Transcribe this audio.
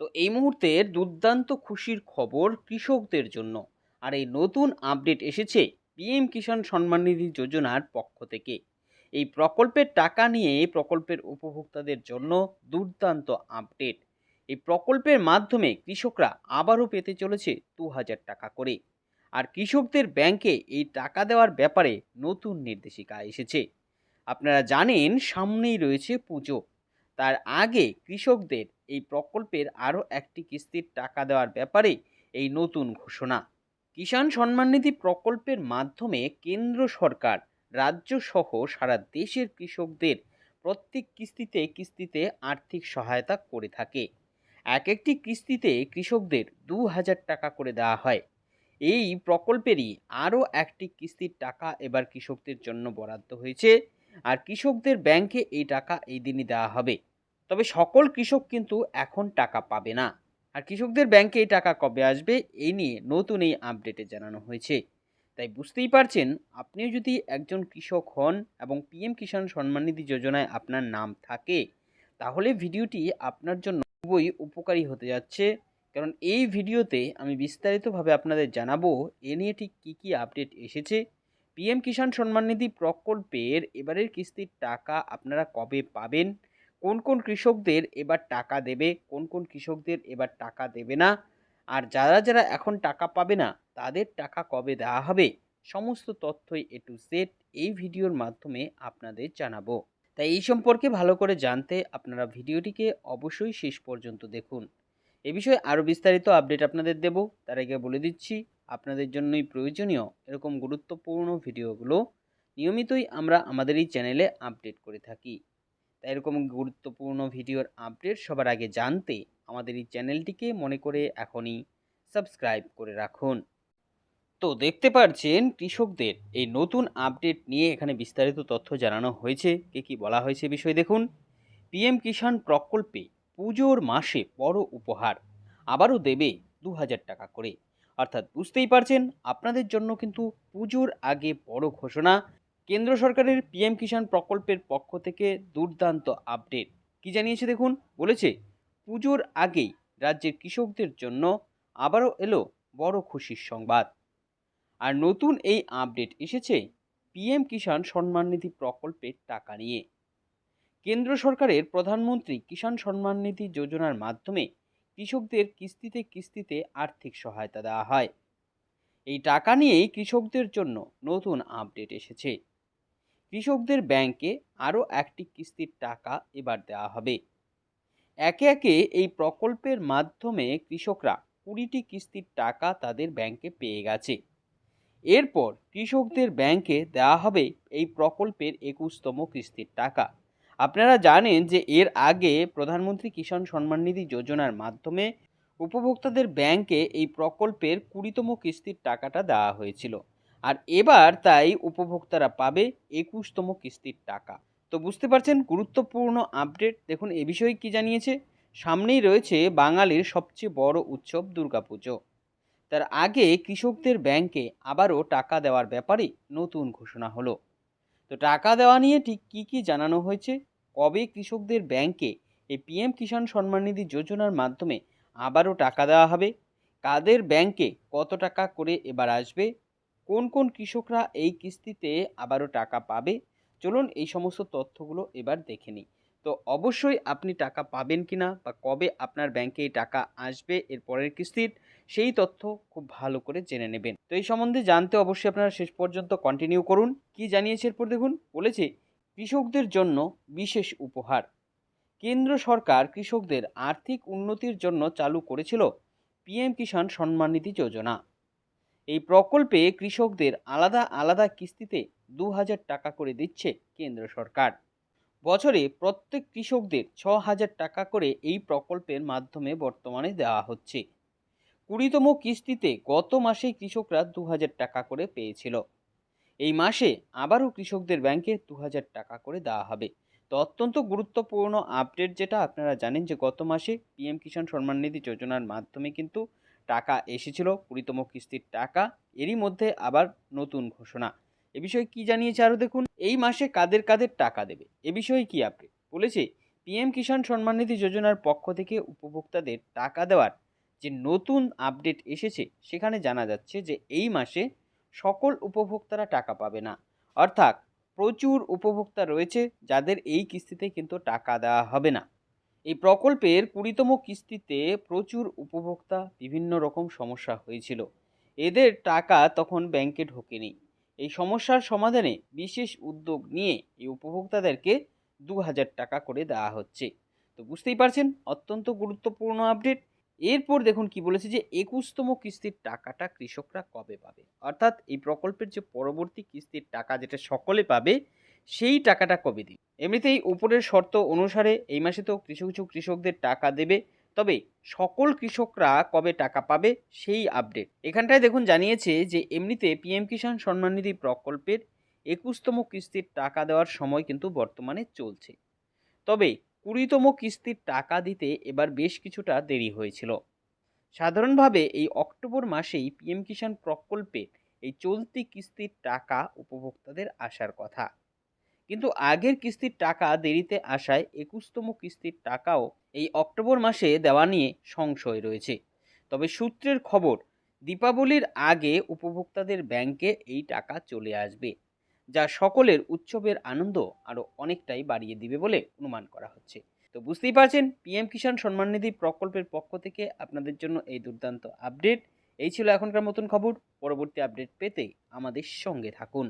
তো এই মুহূর্তের দুর্দান্ত খুশির খবর কৃষকদের জন্য। আর এই নতুন আপডেট এসেছে পিএম কিষাণ সম্মান নিধি যোজনার পক্ষ থেকে। এই প্রকল্পের টাকা নিয়ে প্রকল্পের উপভোক্তাদের জন্য দুর্দান্ত আপডেট এই প্রকল্পের মাধ্যমে কৃষকরা আবারও পেতে চলেছে দু হাজার টাকা করে। আর কৃষকদের ব্যাংকে এই টাকা দেওয়ার ব্যাপারে নতুন নির্দেশিকা এসেছে। আপনারা জানেন সামনেই রয়েছে পুজো। তার আগে কৃষকদের এই প্রকল্পের আরও একটি কিস্তির টাকা দেওয়ার ব্যাপারে এই নতুন ঘোষণা। কিষাণ সম্মান নিধি প্রকল্পের মাধ্যমে কেন্দ্র সরকার রাজ্য সহ সারা দেশের কৃষকদের প্রত্যেক কিস্তিতে কিস্তিতে আর্থিক সহায়তা করে থাকে। এক একটি কিস্তিতে কৃষকদের দু হাজার টাকা করে দেওয়া হয়। এই প্রকল্পেরই আরও একটি কিস্তির টাকা এবার কৃষকদের জন্য বরাদ্দ হয়েছে। আর কৃষকদের ব্যাংকে এই টাকা এই দিনই দেওয়া হবে। তবে সকল কৃষক কিন্তু এখন টাকা পাবে না। আর কৃষকদের ব্যাংকে এই টাকা কবে আসবে এই নিয়ে নতুন এই আপডেটে জানানো হয়েছে। তাই বুঝতেই পারছেন, আপনিও যদি একজন কৃষক হন এবং পিএম কিষাণ সম্মান নিধি যোজনায় আপনার নাম থাকে, তাহলে ভিডিওটি আপনার জন্য খুবই উপকারী হতে যাচ্ছে। কারণ এই ভিডিওতে আমি বিস্তারিতভাবে আপনাদের জানাব, এ নিয়ে ঠিক কী কী আপডেট এসেছে পিএম কিষাণ সম্মান নিধি প্রকল্পের এবারের কিস্তির টাকা আপনারা কবে পাবেন কোন কোন কৃষকদের এবার টাকা দেবে, কোন কোন কৃষকদের এবার টাকা দেবে না, আর যারা যারা এখন টাকা পাবে না, তাদের টাকা কবে দেওয়া হবে? সমস্ত তথ্যই এ টু সেট এই ভিডিওর মাধ্যমে আপনাদের জানাব। তাই এই সম্পর্কে ভালো করে জানতে আপনারা ভিডিওটিকে অবশ্যই শেষ পর্যন্ত দেখুন। এ বিষয়ে আরও বিস্তারিত আপডেট আপনাদের দেব। তার আগে বলে দিচ্ছি, আপনাদের জন্যই প্রয়োজনীয় এরকম গুরুত্বপূর্ণ ভিডিওগুলো নিয়মিতই আমরা আমাদের এই চ্যানেলে আপডেট করে থাকি। তাই এরকম গুরুত্বপূর্ণ ভিডিওর আপডেট সবার আগে জানতে আমাদের এই চ্যানেলটিকে মনে করে এখনই সাবস্ক্রাইব করে রাখুন। তো দেখতে পাচ্ছেন কৃষকদের এই নতুন আপডেট নিয়ে এখানে বিস্তারিত তথ্য জানানো হয়েছে। কে কি বলা হয়েছে বিষয় দেখুন। পিএম কিষাণ প্রকল্পে পুজোর মাসে বড় উপহার, আবারও দেবে দু হাজার টাকা করে। অর্থাৎ বুঝতেই পারছেন, আপনাদের জন্য কিন্তু পুজোর আগে বড় ঘোষণা কেন্দ্র সরকারের পিএম কিষাণ প্রকল্পের পক্ষ থেকে দুর্দান্ত আপডেট। কি জানিয়েছে দেখুন? বলেছে, পুজোর আগেই রাজ্যের কৃষকদের জন্য আবারও এলো বড় খুশির সংবাদ। আর নতুন এই আপডেট এসেছে পিএম কিষাণ সম্মান নিধি প্রকল্পের টাকা নিয়ে। কেন্দ্র সরকারের প্রধানমন্ত্রী কিষাণ সম্মান নিধি যোজনার মাধ্যমে কৃষকদের কিস্তিতে কিস্তিতে আর্থিক সহায়তা দেওয়া হয়। এই টাকা নিয়েই কৃষকদের জন্য নতুন আপডেট এসেছে। কৃষকদের ব্যাংকে আরও একটি কিস্তির টাকা এবার দেওয়া হবে। একে একে এই প্রকল্পের মাধ্যমে কৃষকরা কুড়িটি কিস্তির টাকা তাদের ব্যাংকে পেয়ে গেছে। এরপর কৃষকদের ব্যাংকে দেওয়া হবে এই প্রকল্পের একুশতম কিস্তির টাকা। আপনারা জানেন যে এর আগে প্রধানমন্ত্রী কিষাণ সম্মান নিধি যোজনার মাধ্যমে উপভোক্তাদের ব্যাংকে এই প্রকল্পের কুড়িতম কিস্তির টাকাটা দেওয়া হয়েছিল। আর এবার তাই উপভোক্তারা পাবে একুশতম কিস্তির টাকা। তো বুঝতে পারছেন, গুরুত্বপূর্ণ আপডেট। দেখুন, এ বিষয়ে কি জানিয়েছে? সামনেই রয়েছে বাঙালির সবচেয়ে বড় উৎসব দুর্গাপুজো। তার আগে কৃষকদের ব্যাংকে আবারও টাকা দেওয়ার ব্যাপারে নতুন ঘোষণা হলো। তো টাকা দেওয়া নিয়ে ঠিক কী কী জানানো হয়েছে? কবে কৃষকদের ব্যাংকে এই পিএম কিষাণ সম্মান নিধি যোজনার মাধ্যমে আবারও টাকা দেওয়া হবে? কাদের ব্যাংকে কত টাকা করে এবার আসবে? কোন কোন কৃষকরা এই কিস্তিতে আবারও টাকা পাবে? চলুন এই সমস্ত তথ্যগুলো এবার দেখে নিই। তো অবশ্যই আপনি টাকা পাবেন কি না বা কবে আপনার ব্যাংকে এই টাকা আসবে, এর পরের কিস্তির, সেই তথ্য খুব ভালো করে জেনে নেবেন। তো এই সম্বন্ধে জানতে অবশ্যই আপনারা শেষ পর্যন্ত কন্টিনিউ করুন। কি জানিয়েছে এরপর দেখুন, বলেছে, কৃষকদের জন্য বিশেষ উপহার। কেন্দ্র সরকার কৃষকদের আর্থিক উন্নতির জন্য চালু করেছিল, পিএম কিষাণ সম্মান নিধি যোজনা। এই প্রকল্পে কৃষকদের আলাদা আলাদা কিস্তিতে দু হাজার টাকা করে দিচ্ছে কেন্দ্র সরকার। বছরে প্রত্যেক কৃষকদের ছ হাজার টাকা করে এই প্রকল্পের মাধ্যমে বর্তমানে দেওয়া হচ্ছে। কুড়িতম কিস্তিতে গত মাসেই কৃষকরা দু হাজার টাকা করে পেয়েছিল। এই মাসে আবারও কৃষকদের ব্যাংকে দু হাজার টাকা করে দেওয়া হবে। তো অত্যন্ত গুরুত্বপূর্ণ আপডেট যেটা আপনারা জানেন যে গত মাসে পিএম কিষাণ সম্মান নিধি যোজনার মাধ্যমে কিন্তু টাকা এসেছিল, কুড়িতম কিস্তির টাকা, এরই মধ্যে আবার নতুন ঘোষণা। এ বিষয়ে কি জানিয়েছে আরও দেখুন। এই মাসে কাদের কাদের টাকা দেবে? এ বিষয়ে কি আপডেট বলেছে পিএম কিষাণ সম্মাননিধি যোজনার পক্ষ থেকে উপভোক্তাদের টাকা দেওয়ার যে নতুন আপডেট এসেছে, সেখানে জানা যাচ্ছে যে এই মাসে সকল উপভোক্তারা টাকা পাবে না। অর্থাৎ প্রচুর উপভোক্তা রয়েছে যাদের এই কিস্তিতে কিন্তু টাকা দেওয়া হবে না। এই প্রকল্পের কুড়িতম কিস্তিতে প্রচুর উপভোক্তা বিভিন্ন রকম সমস্যা হয়েছিল। এদের টাকা তখন ব্যাংকে ঢোকেনি। এই সমস্যার সমাধানে বিশেষ উদ্যোগ নিয়ে এই উপভোক্তাদেরকে দু হাজার টাকা করে দেওয়া হচ্ছে। তো বুঝতেই পারছেন, অত্যন্ত গুরুত্বপূর্ণ আপডেট। এরপর দেখুন কি বলেছে যে, একুশতম কিস্তির টাকাটা কৃষকরা কবে পাবে? অর্থাৎ এই প্রকল্পের যে পরবর্তী কিস্তির টাকা যেটা সকলে পাবে সেই টাকাটা কবে দিবে? এমনিতেই উপরের শর্ত অনুসারে এই মাসে তো কিছু কিছু কৃষকদের টাকা দেবে। তবে সকল কৃষকরা কবে টাকা পাবে সেই আপডেট এখানটায় দেখুন জানিয়েছে যে, এমনিতে পিএম কিষাণ সম্মাননিধি প্রকল্পের একুশতম কিস্তির টাকা দেওয়ার সময় কিন্তু বর্তমানে চলছে। তবে কুড়িতম কিস্তির টাকা দিতে এবার বেশ কিছুটা দেরি হয়েছিল। সাধারণভাবে এই অক্টোবর মাসেই পিএম কিষাণ প্রকল্পে এই চলতি কিস্তির টাকা উপভোক্তাদের আসার কথা। কিন্তু আগের কিস্তির টাকা দেরিতে আসায় একুশতম কিস্তির টাকাও এই অক্টোবর মাসে দেওয়া নিয়ে সংশয় রয়েছে। তবে সূত্রের খবর, দীপাবলির আগে উপভোক্তাদের ব্যাংকে এই টাকা চলে আসবে, যা সকলের উৎসবের আনন্দ আরও অনেকটাই বাড়িয়ে দিবে বলে অনুমান করা হচ্ছে। তো বুঝতেই পারছেন পিএম কিষাণ সম্মান নিধি প্রকল্পের পক্ষ থেকে আপনাদের জন্য এই দুর্দান্ত আপডেট। এই ছিল এখনকার মতন খবর। পরবর্তী আপডেট পেতে আমাদের সঙ্গে থাকুন।